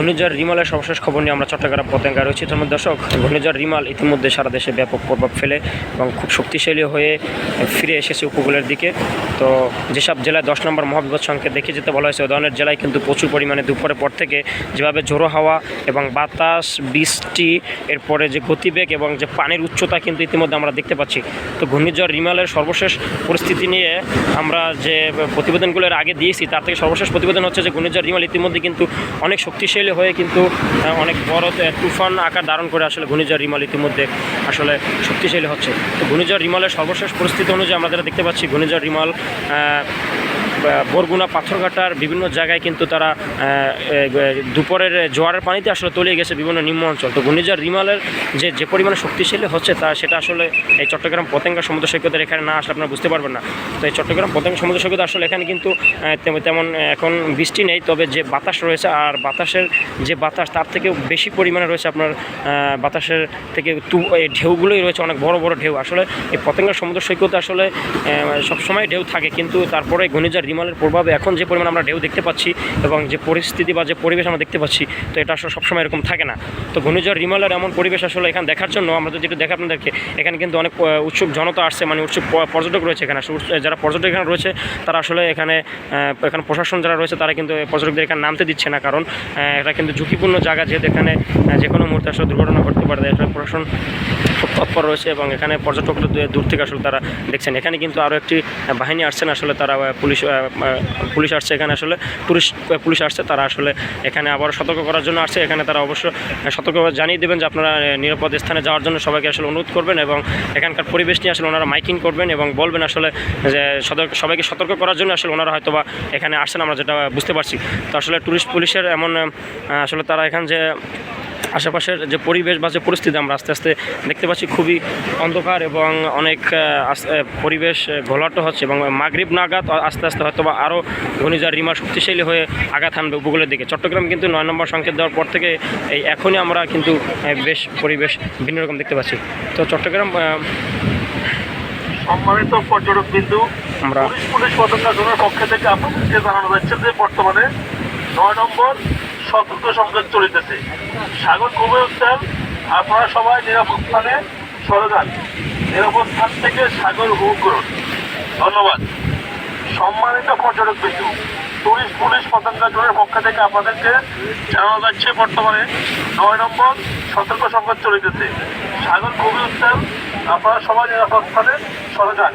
ঘূর্ণিঝড় রিমালের সর্বশেষ খবর নিয়ে আমরা চট্টগ্রাম পতেঙ্গা রয়েছি। তোমার দর্শক, ঘূর্ণিঝড় রিমাল ইতিমধ্যে সারা দেশে ব্যাপক প্রভাব ফেলে এবং খুব শক্তিশালী হয়ে ফিরে এসেছে উপকূলের দিকে। তো যেসব জেলায় দশ নম্বর মহাবিপদ সংকেত দেখে যেতে বলা হয়েছে ধরনের জেলায় কিন্তু প্রচুর পরিমাণে দুপুরের পর থেকে যেভাবে ঝোড়ো হাওয়া এবং বাতাস, বৃষ্টি, এরপরে যে গতিবেগ এবং যে পানির উচ্চতা কিন্তু ইতিমধ্যে আমরা দেখতে পাচ্ছি। তো ঘূর্ণিঝড় রিমালের সর্বশেষ পরিস্থিতি নিয়ে আমরা যে প্রতিবেদনগুলো এর আগে দিয়েছি, তার থেকে সর্বশেষ প্রতিবেদন হচ্ছে যে ঘূর্ণিঝড় রিমাল ইতিমধ্যে কিন্তু অনেক শক্তিশালী হয়ে কিন্তু অনেক বড় তুফান আকার ধারণ করে আসলে ঘূর্ণিঝড় রিমাল ইতিমধ্যে আসলে শক্তিশালী হচ্ছে। তো ঘূর্ণিঝড় রিমালের সর্বশেষ পরিস্থিতি অনুযায়ী আমরা যেটা দেখতে পাচ্ছি, ঘূর্ণিঝড় রিমাল আহ, বা- বরগুনা পাথরঘাটার বিভিন্ন জায়গায় কিন্তু তারা দুপুরের জোয়ারের পানিতে আসলে তলিয়ে গেছে বিভিন্ন নিম্ন অঞ্চল। তো ঘূর্ণিঝড় রিমালের যে যে পরিমাণে শক্তিশালী হচ্ছে তা সেটা আসলে এই চট্টগ্রাম পতেঙ্গা সমুদ্র সৈকতের এখানে না আসলে আপনারা বুঝতে পারবেন না। তো এই চট্টগ্রাম পতেঙ্গা সমুদ্র সৈকত আসলে এখানে কিন্তু তেমন এখন বৃষ্টি নেই, তবে যে বাতাস রয়েছে আর বাতাসের যে বাতাস তার থেকেও বেশি পরিমাণে রয়েছে আপনার বাতাসের থেকে তু, এই ঢেউগুলোই রয়েছে অনেক বড় বড় ঢেউ। আসলে এই পতেঙ্গা সমুদ্র সৈকতে আসলে সবসময় ঢেউ থাকে, কিন্তু তারপরে ঘূর্ণিঝড় রিমালের প্রভাবে এখন যে পরিমাণ আমরা ঢেউ দেখতে পাচ্ছি এবং যে পরিস্থিতি বা যে পরিবেশ আমরা দেখতে পাচ্ছি, তো এটা আসলে সবসময় এরকম থাকে না। তো ঘূর্ণিঝড় রিমালের এমন পরিবেশ আসলে এখানে দেখার জন্য আমরা যদি একটু দেখে আপনাদেরকে, এখানে কিন্তু অনেক উৎসুক জনতা আসছে মানে উৎসুক পর্যটক রয়েছে এখানে। যারা পর্যটক এখানে রয়েছে, তারা আসলে এখানে এখানে প্রশাসন যারা রয়েছে, তারা কিন্তু পর্যটকদের এখানে নামতে দিচ্ছে না। কারণ এটা কিন্তু ঝুঁকিপূর্ণ জায়গা, যেহেতু এখানে যে কোনো মুহূর্তে আসলে দুর্ঘটনা ঘটতে পারে। আসলে প্রশাসন খুব তৎপর রয়েছে এবং এখানে পর্যটকরা দূর- থেকে আসলে তারা দেখছেন। এখানে কিন্তু আরও একটি বাহিনী আসছেন আসলে তারা পুলিশ পুলিশ আসছে এখানে আসলে। টুরিস্ট পুলিশ আসছে, তারা আসলে এখানে আবার সতর্ক করার জন্য আসছে। এখানে তারা অবশ্য সতর্ক জানিয়ে দেবেন যে আপনারা নিরাপদ স্থানে যাওয়ার জন্য সবাইকে আসলে অনুরোধ করবেন এবং এখানকার পরিবেশ নিয়ে আসলে ওনারা মাইকিং করবেন এবং বলবেন আসলে যে সবাইকে সতর্ক করার জন্য আসলে ওনারা হয়তো বা এখানে আসছেন, আমরা যেটা বুঝতে পারছি। তো আসলে টুরিস্ট পুলিশের এমন আসলে তারা এখান যে আশেপাশের যে পরিবেশ বা যে পরিস্থিতি আমরা আস্তে আস্তে দেখতে পাচ্ছি খুবই অন্ধকার এবং অনেক পরিবেশ ঘোলাটো হচ্ছে এবং মাগরিব নাগাদ আস্তে আস্তে হয়তো বা আরও ঘূর্ণিঝড় রিমা শক্তিশালী হয়ে আঘাত হানবে উপকূলের দিকে। চট্টগ্রাম কিন্তু নয় নম্বর সংকেত দেওয়ার পর থেকে এই এখনই আমরা কিন্তু বেশ পরিবেশ ভিন্ন রকম দেখতে পাচ্ছি। তো চট্টগ্রাম সম্মানিত পর্যটক বিন্দু আমরা পুলিশ পতাকা জোনের পক্ষ থেকে আপনাদেরকে জানানো যাচ্ছে যে বর্তমানে নয় নম্বর সতর্ক সংকেত চলিতেছে। সাগর কমে উঠছেন আপনারা সবাই নিরাপদ স্থানে সরে যান। নিরাপদ স্থান থেকে সাগর উপভোগ করুন। ধন্যবাদ। সম্মানিত পর্যটক বিন্দু, টুরিস্ট পুলিশ পতাকা জোনের পক্ষ থেকে আপনাদেরকে জানানো যাচ্ছে, বর্তমানে নয় নম্বর সতর্ক সংকেত চলিতেছে। সাগর কমে উঠছেন আপনারা সবাই নিরাপদ স্থানে সরে যান।